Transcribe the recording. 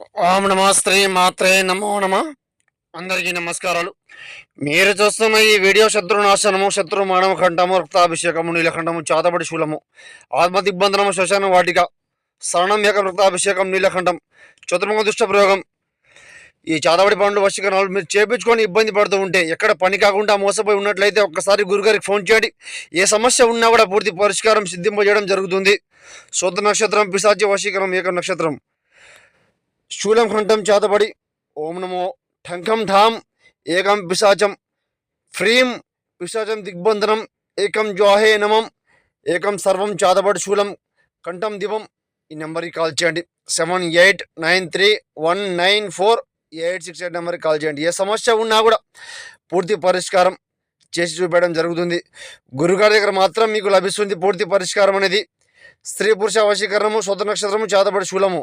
ఓం నమో స్త్రీ మాత్రే నమో నమ. అందరికీ నమస్కారాలు. మీరు చూస్తున్న ఈ వీడియో శత్రునాశనము శత్రు మానవ ఖండము రక్తాభిషేకము నీలఖండము చాతబడి శూలము ఆత్మ దిగ్బంధనము శ్మశాన వాటిక శరణం ఏక రక్తాభిషేకం నీలఖండం చతుర్ముఖ దుష్ట ప్రయోగం. ఈ చాతబడి పండ్లు వశీకరణాలు మీరు చేపించుకొని ఇబ్బంది పడుతూ ఉంటే ఎక్కడ పని కాకుండా మోసపోయి ఉన్నట్లయితే ఒక్కసారి గురుగారికి ఫోన్ చేయండి. ఏ సమస్య ఉన్నా కూడా పూర్తి పరిష్కారం సిద్ధింపజేయడం జరుగుతుంది. శుద్ధ నక్షత్రం పిశాచి వశీకరణం ఏక నక్షత్రం. శూలం కంఠం చేతబడి ఓం నమో ఠంకం ఠాం ఏకం పిశాచం ఫ్రీం. పిశాచం దిగ్బంధనం. ఏకం జ్వాహే నమం. ఏకం సర్వం చేతబడి శూలం. కంఠం దివం ఈ నెంబర్కి కాల్ చేయండి. Seven eight nine three one nine four eight six eight నెంబర్కి కాల్ చేయండి. ఏ సమస్య ఉన్నా కూడా పూర్తి పరిష్కారం చేసి చూపించడం జరుగుతుంది. గురుగారి దగ్గర మాత్రం మీకు లభిస్తుంది పూర్తి పరిష్కారం అనేది. స్త్రీ పురుష వశీకరణము స్వత నక్షత్రము చేతబడి శూలము.